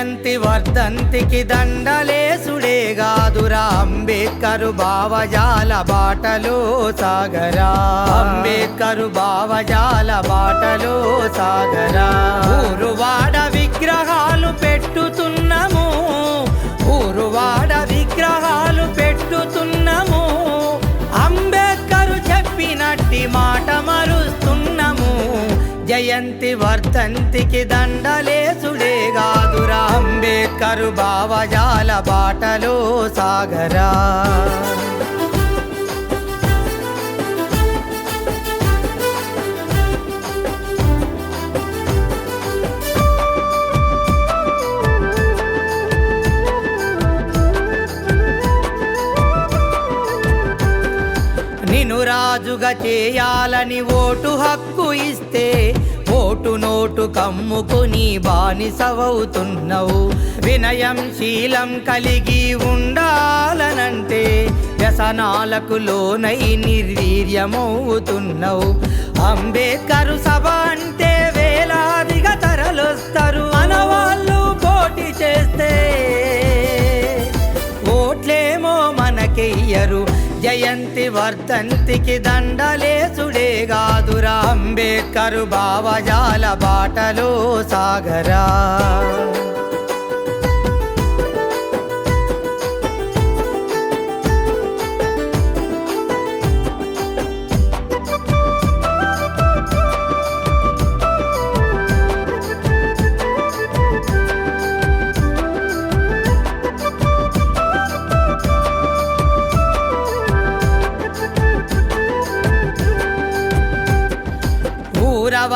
జయంతి వర్ధంతికి దండలేసుడే గాదురా. అంబేద్కరు భావజాల బాటలో సాగరా. అంబేద్కరు భావజాల బాటలో సాగరా. ఊరువాడ విగ్రహాలు పెట్టుతున్నాము. ఊరువాడ విగ్రహాలు పెట్టుతున్నాము. అంబేద్కరు చెప్పినట్టి మాట మరుస్తున్నాము. జయంతి వర్ధంతికి దండలే అంబేద్కరు భావజాల బాటలో సాగరా. నిన్ను రాజుగా చేయాలని ఓటు హక్కు ఇస్తే ఓటు నోటు కమ్ముకుని బానిసవవుతున్నావు. వినయం శీలం కలిగి ఉండాలనంటే వ్యసనాలకు లోనై నిర్వీర్యమవుతున్నావు. అంబేద్కరు సభ అంటే వేలాదిగా తరలొస్తారు. అనవాళ్ళు జయంతి వర్ధంతికి దండలేసుడే కాదురా అంబేద్కరు భావజాల బాటలో సాగరా.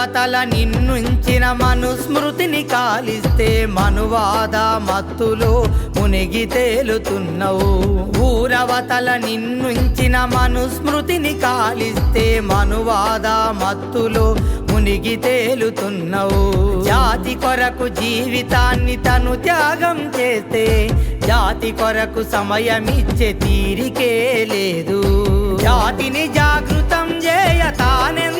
ఊరవతల నిన్నుంచిన మనుస్మృతిని కాలిస్తే మనువాద మత్తులో మునిగి తేలుతున్నావు. ఊరవతల నిన్నుంచిన మనుస్మృతిని కాలిస్తే మనువాద మత్తులో మునిగి తేలుతున్నావు. జాతి కొరకు జీవితాన్ని తను త్యాగం చేస్తే జాతి కొరకు సమయమిచ్చే తీరికే లేదు. జాతిని జాగృతం చేయ తానే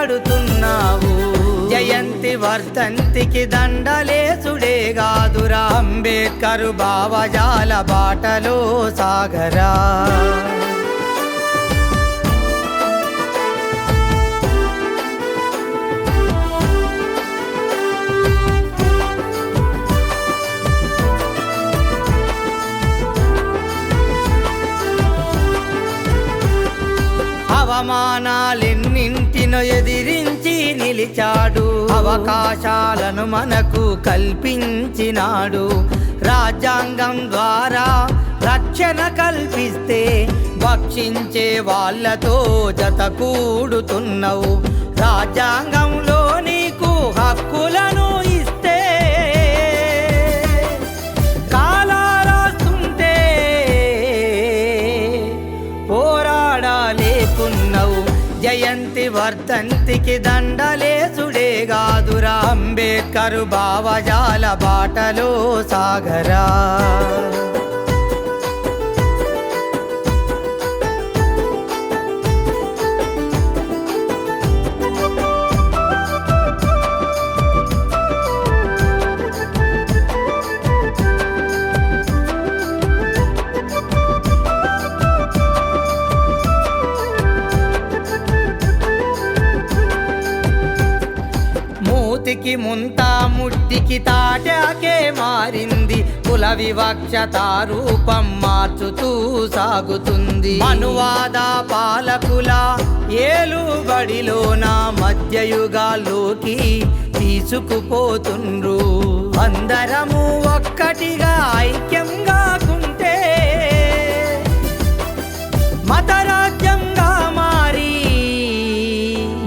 దోస్తీ కడుతున్నావు జయంతి వర్ధంతికి దండలేసుడే గాదురా అంబేద్కరు భావజాల బాటలో సాగరా. నిన్ను ఎదిరించి నిలిచాడు. అవకాశాలను మనకు కల్పించినాడు. రాజ్యాంగం ద్వారా రక్షణ కల్పిస్తే భక్షించే వాళ్ళతో జత కూడుతున్నావు. రాజ్యాంగంలో నీకు హక్కులను ఇస్తే కాలారాస్తుంటే పోరాడాలేకున్నావు. జయంతి వర్ధంతికి దండలేసుడే గాదురా. అంబేద్కరు భావజాల బాటలో సాగరా. మూతికి ముంతా ముట్టికి తాటాకే మారింది. కుల వివక్షత రూపం మార్చుతూ సాగుతుంది. అనువాద పాలకుల ఏలుబడిలోన మధ్యయుగాల్లోకి తీసుకుపోతుండ్రు. అందరము ఒక్కటిగా ఐక్యంగా కుంటే మతరా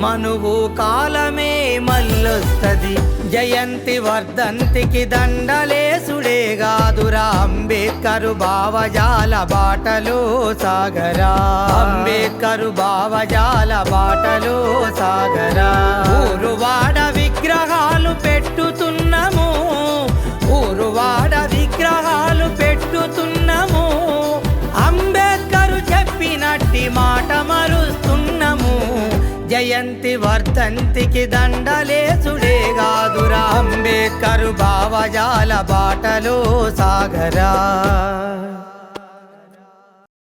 మనువు కాలమే మల్లొస్తది. జయంతి వర్ధంతికి దండలేసుడే గాదురా. అంబేద్కరు భావజాల బాటలో సాగరా. అంబేద్కరు భావజాల బాటలో సాగరా. ఊరువాడ విగ్రహాలు పెట్టుతున్నాము. జయంతి వర్ధంతికి దండలేసుడే కాదురా అంబేద్కరు భావజాల బాటలో సాగరా.